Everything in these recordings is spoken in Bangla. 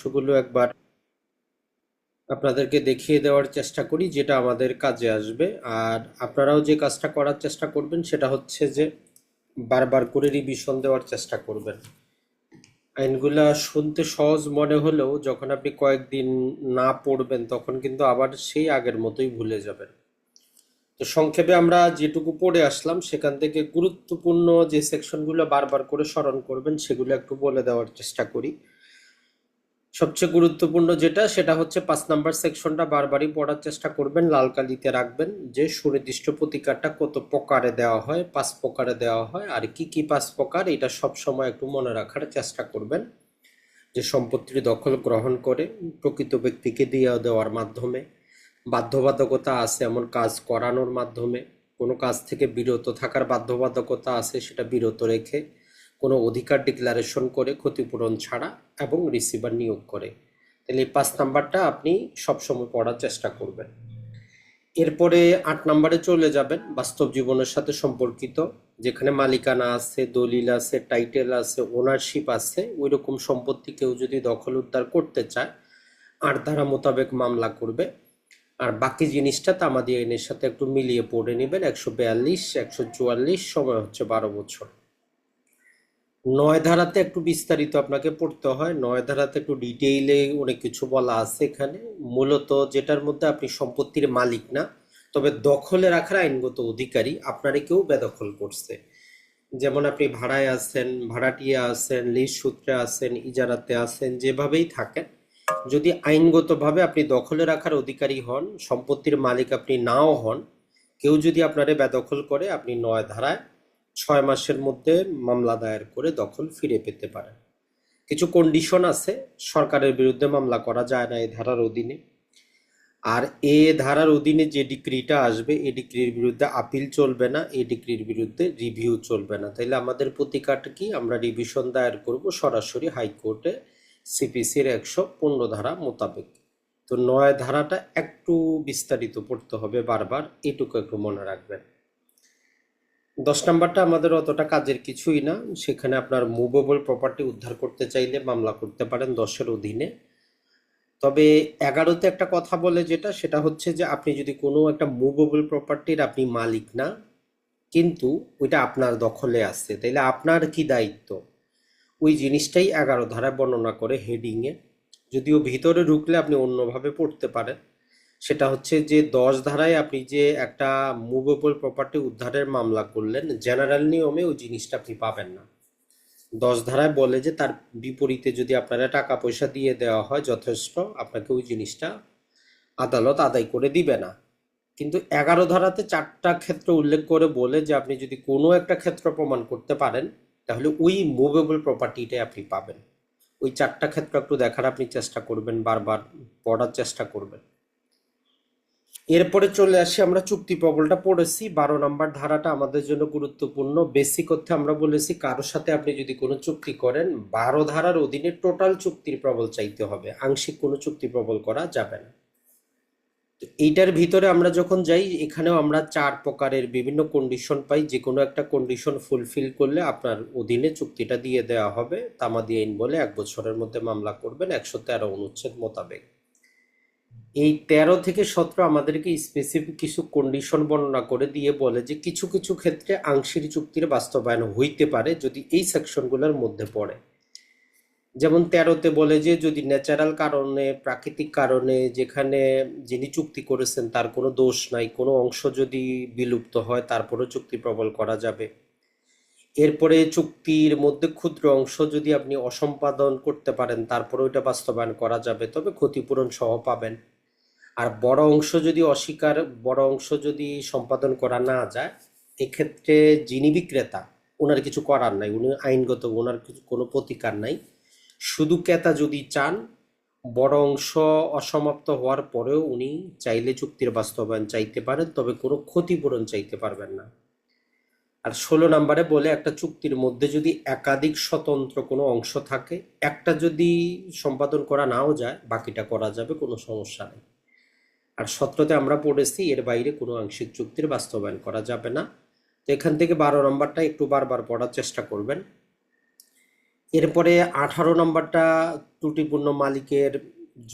অংশগুলো একবার আপনাদেরকে দেখিয়ে দেওয়ার চেষ্টা করি, যেটা আমাদের কাজে আসবে। আর আপনারাও যে কাজটা করার চেষ্টা করবেন, সেটা হচ্ছে যে বারবার করে রিভিশন দেওয়ার চেষ্টা করবেন। আইনগুলা শুনতে সহজ মনে হলেও যখন আপনি কয়েকদিন না পড়বেন, তখন কিন্তু আবার সেই আগের মতোই ভুলে যাবেন। তো সংক্ষেপে আমরা যেটুকু পড়ে আসলাম, সেখান থেকে গুরুত্বপূর্ণ যে সেকশনগুলো বারবার করে স্মরণ করবেন, সেগুলো একটু বলে দেওয়ার চেষ্টা করি। সবচেয়ে গুরুত্বপূর্ণ যেটা, সেটা হচ্ছে পাঁচ নাম্বার সেকশনটা বারবারই পড়ার চেষ্টা করবেন, লাল কালিতে রাখবেন যে সুনির্দিষ্ট প্রতিকারটা কত প্রকারে দেওয়া হয়, পাঁচ প্রকারে দেওয়া হয় আর কি কি পাঁচ প্রকার, এটা সব সময় একটু মনে রাখার চেষ্টা করবেন যে সম্পত্তির দখল গ্রহণ করে, প্রকৃত ব্যক্তিকে দিয়ে দেওয়ার মাধ্যমে, বাধ্যবাধকতা আছে এমন কাজ করানোর মাধ্যমে, কোনো কাজ থেকে বিরত থাকার বাধ্যবাধকতা আছে সেটা বিরত রেখে কোনো অধিকার ডিক্লারেশন করে ক্ষতিপূরণ ছাড়া এবং রিসিভার নিয়োগ করে। তাহলে এই পাঁচ নাম্বারটা আপনি সবসময় পড়ার চেষ্টা করবেন। এরপরে আট নাম্বারে চলে যাবেন বাস্তব জীবনের সাথে সম্পর্কিত, যেখানে মালিকানা আছে, দলিল আছে টাইটেল আছে ওনারশিপ আছে ওই রকম সম্পত্তি কেউ যদি দখল উদ্ধার করতে চায়, আর ধারা মোতাবেক মামলা করবে। আর বাকি জিনিসটা তামাদি আইনের সাথে একটু মিলিয়ে পড়ে নেবেন। একশো বিয়াল্লিশ, একশো চুয়াল্লিশ, সময় হচ্ছে বারো বছর। নয় ধারাতে একটু বিস্তারিত আপনাকে পড়তে হয়। নয় ধারাতে একটু ডিটেইলে অনেক কিছু বলা আছে এখানে। মূলত যেটার মধ্যে আপনি সম্পত্তির মালিক না, তবে দখলে রাখার আইনগত অধিকারী আপনারে কেউ বেদখল করছে। যেমন আপনি ভাড়ায় আছেন, ভাড়াটিয়া আছেন, লিজ সূত্রে আছেন, ইজারাতে আছেন, যেভাবেই থাকেন, যদি আইনগতভাবে আপনি দখলে রাখার অধিকারী হন, সম্পত্তির মালিক আপনি নাও হন, কেউ যদি আপনারে বেদখল করে, আপনি নয় ধারায় ছয় মাসের মধ্যে মামলা দায়ের করে দখল ফিরে পেতে পারেন কিছু কন্ডিশন আছে, সরকারের বিরুদ্ধে মামলা করা যায় না এই ধারার অধীনে। আর এ ধারার অধীনে যে ডিক্রিটা আসবে এই ডিক্রির বিরুদ্ধে আপিল চলবে না এই ডিক্রির বিরুদ্ধে রিভিউ চলবে না। তাইলে আমাদের প্রতিকারটা কি? আমরা রিভিশন দায়ের করব সরাসরি হাইকোর্টে সিপিসির একশো পনেরো ধারা মোতাবেক। তো নয় ধারাটা একটু বিস্তারিত পড়তে হবে বারবার, এটুকু একটু মনে রাখবেন। দশ নাম্বারটা আমাদের অতটা কাজের কিছুই না। সেখানে আপনার মুভেবল প্রপার্টি উদ্ধার করতে চাইলে মামলা করতে পারেন দশের অধীনে। তবে এগারোতে একটা কথা বলে যেটা, সেটা হচ্ছে যে আপনি যদি কোনো একটা মুভেবল প্রপার্টির আপনি মালিক না, কিন্তু ওইটা আপনার দখলে আছে, তাইলে আপনার কি দায়িত্ব? ওই জিনিসটাই এগারো ধারায় বর্ণনা করে হেডিংয়ে যদিও ভিতরে ঢুকলে আপনি অন্যভাবে পড়তে পারেন। সেটা হচ্ছে যে দশ ধারায় আপনি যে একটা মুভেবল প্রপার্টি উদ্ধারের মামলা করলেন জেনারেল নিয়মে ওই জিনিসটা আপনি পাবেন না। দশ ধারায় বলে যে তার বিপরীতে যদি আপনারা টাকা পয়সা দিয়ে দেওয়া হয় যথেষ্ট, আপনাকে ওই জিনিসটা আদালত আদায় করে দিবে না। কিন্তু এগারো ধারাতে চারটা ক্ষেত্র উল্লেখ করে বলে যে আপনি যদি কোনো একটা ক্ষেত্র প্রমাণ করতে পারেন, তাহলে ওই মুভেবল প্রপার্টিটাই আপনি পাবেন। ওই চারটা ক্ষেত্র একটু দেখার আপনি চেষ্টা করবেন, বারবার পড়ার চেষ্টা করবেন। এরপরে চলে আসি, আমরা চুক্তি প্রবলটা পড়েছি। বারো নম্বর ধারাটা আমাদের জন্য গুরুত্বপূর্ণ। বেসিক অর্থে আমরা বলেছি, কারোর সাথে আপনি যদি কোনো চুক্তি করেন, বারো ধারার অধীনে টোটাল চুক্তির প্রবল চাইতে হবে। আংশিক কোনো চুক্তি প্রবল করা যাবে না। তো এইটার ভিতরে আমরা যখন যাই, এখানেও আমরা চার প্রকারের বিভিন্ন কন্ডিশন পাই। যে কোনো একটা কন্ডিশন ফুলফিল করলে আপনার অধীনে চুক্তিটা দিয়ে দেওয়া হবে। তামাদি আইন বলে এক বছরের মধ্যে মামলা করবেন, একশো তেরো অনুচ্ছেদ মোতাবেক। এই তেরো থেকে সতেরো আমাদেরকে স্পেসিফিক কিছু কন্ডিশন বর্ণনা করে দিয়ে বলে যে কিছু কিছু ক্ষেত্রে আংশিক চুক্তির বাস্তবায়ন হইতে পারে যদি এই সেকশনগুলোর মধ্যে পড়ে। যেমন তেরোতে বলে যে যদি ন্যাচারাল কারণে, প্রাকৃতিক কারণে যেখানে যিনি চুক্তি করেছেন তার কোনো দোষ নাই, কোনো অংশ যদি বিলুপ্ত হয় তারপরেও চুক্তি প্রবল করা যাবে। এরপরে চুক্তির মধ্যে ক্ষুদ্র অংশ যদি আপনি অসম্পাদন করতে পারেন তারপরে ওইটা বাস্তবায়ন করা যাবে, তবে ক্ষতিপূরণ সহ পাবেন। আর বড় অংশ যদি অস্বীকার, বড় অংশ যদি সম্পাদন করা না যায়, এক্ষেত্রে যিনি বিক্রেতা ওনার কিছু করার নাই, উনি আইনগত ওনার কিছু, কোনো প্রতিকার নাই। শুধু ক্রেতা যদি চান, বড় অংশ অসমাপ্ত হওয়ার পরেও উনি চাইলে চুক্তির বাস্তবায়ন চাইতে পারেন, তবে কোনো ক্ষতিপূরণ চাইতে পারবেন না। আর ষোলো নম্বরে বলে একটা চুক্তির মধ্যে যদি একাধিক স্বতন্ত্র কোনো অংশ থাকে, একটা যদি সম্পাদন করা নাও যায়, বাকিটা করা যাবে, কোনো সমস্যা নেই। আর সতেরোতে আমরা পড়েছি, এর বাইরে কোনো আংশিক চুক্তির বাস্তবায়ন করা যাবে না। তো এখান থেকে বারো নম্বরটা একটু বারবার পড়ার চেষ্টা করবেন। এরপরে আঠারো নম্বরটা, ত্রুটিপূর্ণ মালিকের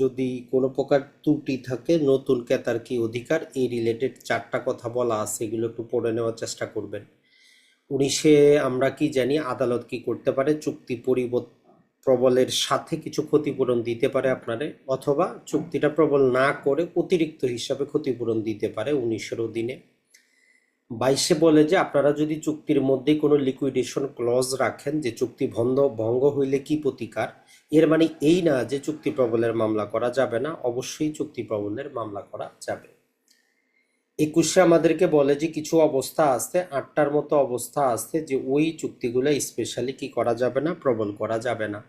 যদি কোনো প্রকার ত্রুটি থাকে, নতুন ক্রেতার কি অধিকার, এই রিলেটেড চারটা কথা বলা আছে, এগুলো একটু পড়ে নেওয়ার চেষ্টা করবেন। উনিশে আমরা কি জানি, আদালত কি করতে পারে, চুক্তি পরিবর্তন প্রবলের সাথে কিছু ক্ষতিপূরণ দিতে পারে আপনারে, অথবা চুক্তিটা প্রবল না করে অতিরিক্ত হিসাবে ক্ষতিপূরণ দিতে পারে উনিশের অধীনে বাইশে বলে যে, আপনারা যদি চুক্তির মধ্যে কোনো লিকুইডেশন ক্লজ রাখেন, যে চুক্তি ভঙ্গ ভঙ্গ হইলে কি প্রতিকার? এর মানে এই না যে চুক্তি প্রবলের মামলা করা যাবে না, অবশ্যই চুক্তি প্রবলের মামলা করা যাবে। একুশে আমাদেরকে বলে যে, কিছু অবস্থা আছে, আটটার মতো অবস্থা আছে যে, ওই চুক্তিগুলো স্পেশালি কি করা যাবে না, প্রবল করা যাবে না।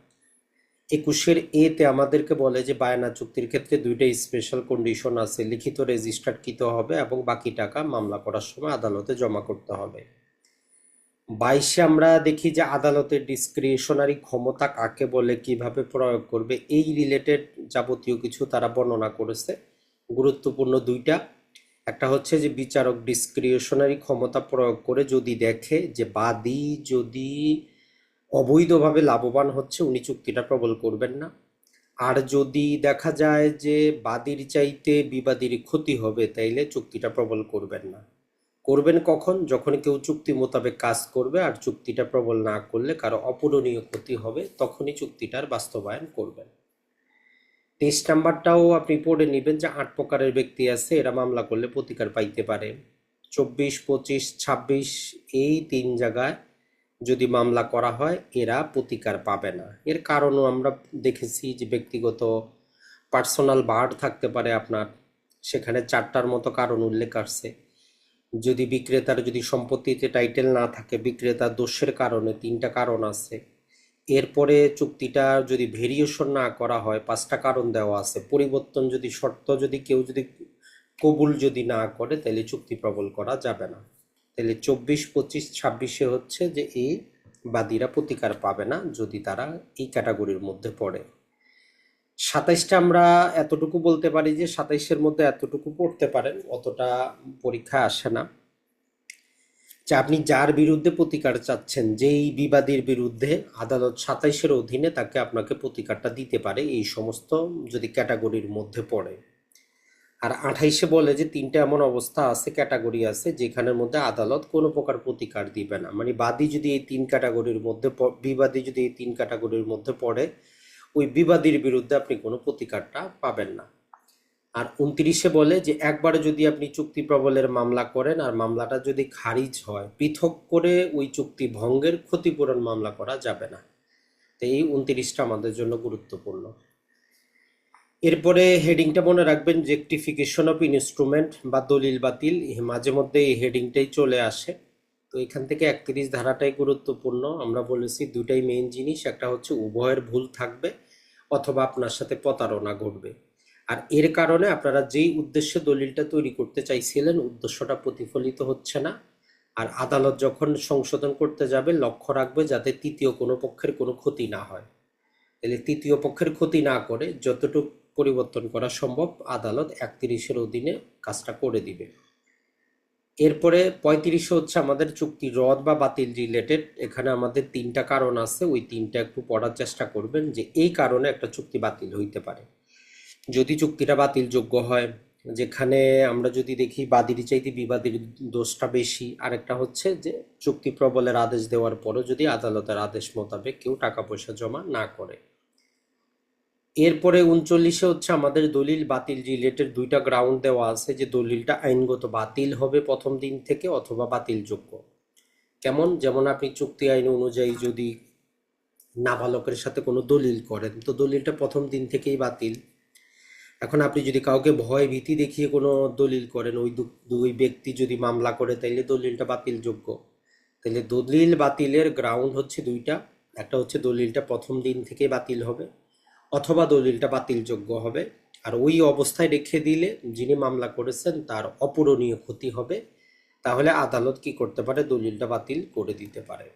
একুশের এতে আমাদেরকে বলে যে বায়না চুক্তির ক্ষেত্রে দুইটা স্পেশাল কন্ডিশন আছে। লিখিত রেজিস্টারকৃত হবে এবং বাকি টাকা মামলা করার সময় আদালতে জমা করতে হবে। বাইশে আমরা দেখি যে আদালতের ডিসক্রিশনারি ক্ষমতা কাকে বলে, কীভাবে প্রয়োগ করবে, এই রিলেটেড যাবতীয় কিছু তারা বর্ণনা করেছে। গুরুত্বপূর্ণ দুইটা। একটা হচ্ছে যে বিচারক ডিসক্রিশনারি ক্ষমতা প্রয়োগ করে যদি দেখে যে বাদী যদি অবৈধভাবে লাভবান হচ্ছে, উনি চুক্তিটা প্রবল করবেন না। আর যদি দেখা যায় যে বাদীর চাইতে বিবাদীর ক্ষতি হবে, তাইলে চুক্তিটা প্রবল করবেন না। করবেন কখন? যখন কেউ চুক্তি মোতাবেক কাজ করবে আর চুক্তিটা প্রবল না করলে কারও অপূরণীয় ক্ষতি হবে, তখনই চুক্তিটার বাস্তবায়ন করবেন। তেইশ নাম্বারটাও আপনি পড়ে নেবেন যে আট প্রকারের ব্যক্তি আছে, এরা মামলা করলে প্রতিকার পাইতে পারে। চব্বিশ, পঁচিশ, ছাব্বিশ, এই তিন জায়গায় যদি মামলা করা হয়, এরা প্রতিকার পাবে না। এর কারণও আমরা দেখেছি যে ব্যক্তিগত পার্সোনাল বার্ড থাকতে পারে আপনার। সেখানে চারটার মতো কারণ উল্লেখ আসছে যদি বিক্রেতার যদি সম্পত্তিতে টাইটেল না থাকে, বিক্রেতার দোষের কারণে তিনটা কারণ আছে। এরপরে চুক্তিটা যদি ভেরিয়েশন না করা হয়, পাঁচটা কারণ দেওয়া আছে। পরিবর্তন যদি শর্ত যদি কেউ যদি কবুল যদি না করে, তাহলে চুক্তি প্রবল করা যাবে না। তাহলে চব্বিশ, পঁচিশ, ছাব্বিশে হচ্ছে যে এই বাদীরা প্রতিকার পাবে না যদি তারা এই ক্যাটাগরির মধ্যে পড়ে। সাতাইশটা আমরা এতটুকু বলতে পারি যে সাতাইশের মধ্যে এতটুকু পড়তে পারেন, অতটা পরীক্ষা আসে না। যে আপনি যার বিরুদ্ধে প্রতিকার চাচ্ছেন, যেই বিবাদীর বিরুদ্ধে আদালত সাতাইশের অধীনে তাকে আপনাকে প্রতিকারটা দিতে পারে, এই সমস্ত যদি ক্যাটাগরির মধ্যে পড়ে। আর আঠাইশে বলে যে তিনটা এমন অবস্থা আছে, ক্যাটাগরি আছে, যেখানের মধ্যে আদালত কোনো প্রকার প্রতিকার দিবে না। মানে বাদী যদি এই তিন ক্যাটাগরির মধ্যে বিবাদী যদি এই তিন ক্যাটাগরির মধ্যে পড়ে, ওই বিবাদীর বিরুদ্ধে আপনি কোনো প্রতিকারটা পাবেন না। আর উনত্রিশে বলে যে একবারে যদি আপনি চুক্তি প্রবলের মামলা করেন, আর মামলাটা যদি খারিজ হয়, পৃথক করে ওই চুক্তি ভঙ্গের ক্ষতিপূরণ মামলা করা যাবে না। তো এই উনত্রিশটা আমাদের জন্য গুরুত্বপূর্ণ। এরপরে হেডিংটা মনে রাখবেন জেক্টিফিকেশন অফ ইনস্ট্রুমেন্ট বা দলিল বাতিল মাঝে মধ্যে এই হেডিংটাই চলে আসে। তো এখান থেকে একত্রিশ ধারাটাই গুরুত্বপূর্ণ। আমরা বলেছি দুটাই মেইন জিনিস, একটা হচ্ছে উভয়ের ভুল থাকবে অথবা আপনার সাথে প্রতারণা ঘটবে। আর এর কারণে আপনারা যেই উদ্দেশ্যে দলিলটা তৈরি করতে চাইছিলেন, উদ্দেশ্যটা প্রতিফলিত হচ্ছে না। আর আদালত যখন সংশোধন করতে যাবে, লক্ষ্য রাখবে যাতে তৃতীয় কোনো পক্ষের কোনো ক্ষতি না হয়। তাহলে তৃতীয় পক্ষের ক্ষতি না করে, যতটুকু পরিবর্তন করা সম্ভব, আদালত একত্রিশের অধীনে কাজটা করে দিবে। এরপরে পঁয়ত্রিশে হচ্ছে আমাদের চুক্তি রদ বা বাতিল রিলেটেড এখানে আমাদের তিনটা কারণ আছে, ওই তিনটা একটু পড়ার চেষ্টা করবেন যে এই কারণে একটা চুক্তি বাতিল হইতে পারে। যদি চুক্তিটা বাতিলযোগ্য হয়, যেখানে আমরা যদি দেখি বাদীর চাইতে বিবাদীর দোষটা বেশি, আরেকটা হচ্ছে যে চুক্তি প্রবলের আদেশ দেওয়ার পরও যদি আদালতের আদেশ মোতাবেক কেউ টাকা পয়সা জমা না করে। এরপরে উনচল্লিশে হচ্ছে আমাদের দলিল বাতিল রিলেটেড দুইটা গ্রাউন্ড দেওয়া আছে যে দলিলটা আইনগত বাতিল হবে প্রথম দিন থেকে অথবা বাতিলযোগ্য। কেমন? যেমন আপনি চুক্তি আইন অনুযায়ী যদি নাবালকের সাথে কোনো দলিল করেন, তো দলিলটা প্রথম দিন থেকেই বাতিল। এখন আপনি যদি কাউকে ভয় ভীতি দেখিয়ে কোনো দলিল করেন, ওই দুই ব্যক্তি যদি মামলা করে, তাইলে দলিলটা বাতিলযোগ্য। তাহলে দলিল বাতিলের গ্রাউন্ড হচ্ছে দুইটা। একটা হচ্ছে দলিলটা প্রথম দিন থেকে বাতিল হবে। অথবা দলিলটা বাতিলযোগ্য হবে। আর ওই অবস্থায় রেখে দিলে যিনি মামলা করেছেন তার অপূরণীয় ক্ষতি হবে। তাহলে আদালত কি করতে পারে? দলিলটা বাতিল করে দিতে পারে।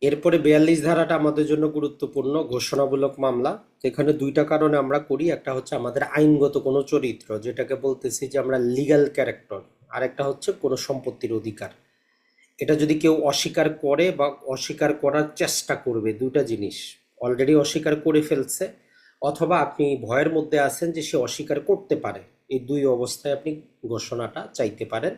এরপরে বিয়াল্লিশ ধারাটা আমাদের জন্য গুরুত্বপূর্ণ ঘোষণামূলক মামলা। এখানে দুইটা কারণে আমরা করি। একটা হচ্ছে আমাদের আইনগত কোনো চরিত্র, যেটাকে বলতেছি যে আমরা লিগ্যাল ক্যারেক্টার আর একটা হচ্ছে কোনো সম্পত্তির অধিকার। এটা যদি কেউ অস্বীকার করে বা অস্বীকার করার চেষ্টা করবে দুটা জিনিস অলরেডি অস্বীকার করে ফেলছে, অথবা আপনি ভয়ের মধ্যে আছেন যে সে অস্বীকার করতে পারে। এই দুই অবস্থায় আপনি ঘোষণাটা চাইতে পারেন।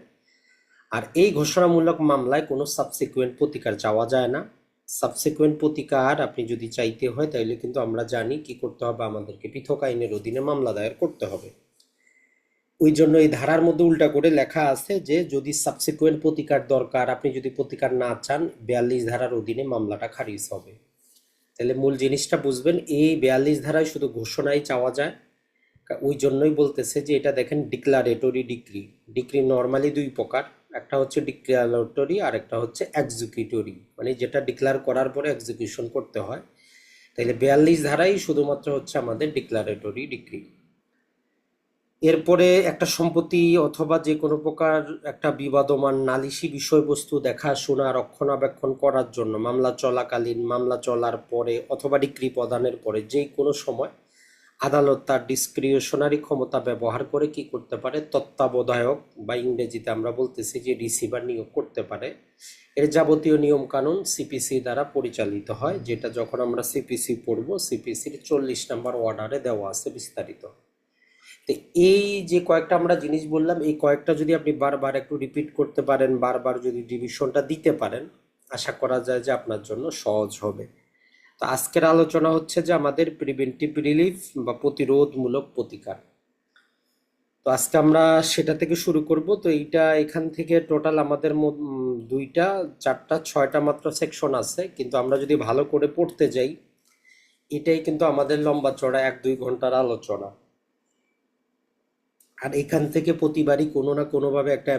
আর এই ঘোষণামূলক মামলায় কোনো সাবসিকুয়েন্ট প্রতিকার চাওয়া যায় না। সাবসিকুয়েন্ট প্রতিকার আপনি যদি চাইতে হয় তাহলে কিন্তু আমরা জানি কি করতে হবে। আমাদেরকে পৃথক আইনের অধীনে মামলা দায়ের করতে হবে। ওই জন্য এই ধারার মধ্যে উল্টা করে লেখা আছে যে, যদি সাবসিকুয়েন্ট প্রতিকার দরকার, আপনি যদি প্রতিকার না চান, বিয়াল্লিশ ধারার অধীনে মামলাটা খারিজ হবে। তাহলে মূল জিনিসটা বুঝবেন, এই বিয়াল্লিশ ধারায় শুধু ঘোষণাই চাওয়া যায়। ওই জন্যই বলতেছে যে এটা দেখেন ডিক্লারেটরি ডিগ্রি ডিক্রি নর্মালি দুই প্রকার, একটা হচ্ছে ডিক্লারেটরি আর একটা হচ্ছে এক্সিকিউটরি মানে যেটা ডিক্লার করার পরে এক্সিকিউশন করতে হয়। তাহলে বিয়াল্লিশ ধারাই শুধুমাত্র হচ্ছে আমাদের ডিক্লারেটরি ডিক্রি এরপরে একটা সম্পত্তি অথবা যে কোনো প্রকার একটা বিবাদমান নালিশি বিষয়বস্তু দেখাশোনা রক্ষণাবেক্ষণ করার জন্য মামলা চলাকালীন, মামলা চলার পরে অথবা ডিক্রি প্রদানের পরে যে কোনো সময় আদালত তার ডিসক্রিপশনারি ক্ষমতা ব্যবহার করে কি করতে পারে? তত্ত্বাবধায়ক বা ইংরেজিতে আমরা বলতেছি যে রিসিভার নিয়োগ করতে পারে। এর যাবতীয় নিয়ম কানুন সিপিসি দ্বারা পরিচালিত হয়, যেটা যখন আমরা সিপিসি পড়ব সিপিসির চল্লিশ নম্বর অর্ডারে দেওয়া আছে বিস্তারিত। তো এই যে কয়েকটা আমরা জিনিস বললাম, এই কয়েকটা যদি আপনি বারবার একটু রিপিট করতে পারেন, বারবার যদি ডিভিশনটা দিতে পারেন, আশা করা যায় যে আপনার জন্য সহজ হবে। তো আজকের আলোচনা হচ্ছে যে আমাদের প্রিভেন্টিভ রিলিফ বা প্রতিরোধমূলক প্রতিকার। তো আজকে আমরা সেটা থেকে শুরু করব। তো এইটা এখান থেকে টোটাল আমাদের দুইটা, চারটা, ছয়টা মাত্র সেকশন আছে। কিন্তু আমরা যদি ভালো করে পড়তে যাই, এটাই কিন্তু আমাদের লম্বা চড়া এক দুই ঘণ্টার আলোচনা। আর এখান থেকে প্রতিবারই কোনো না কোনোভাবে একটা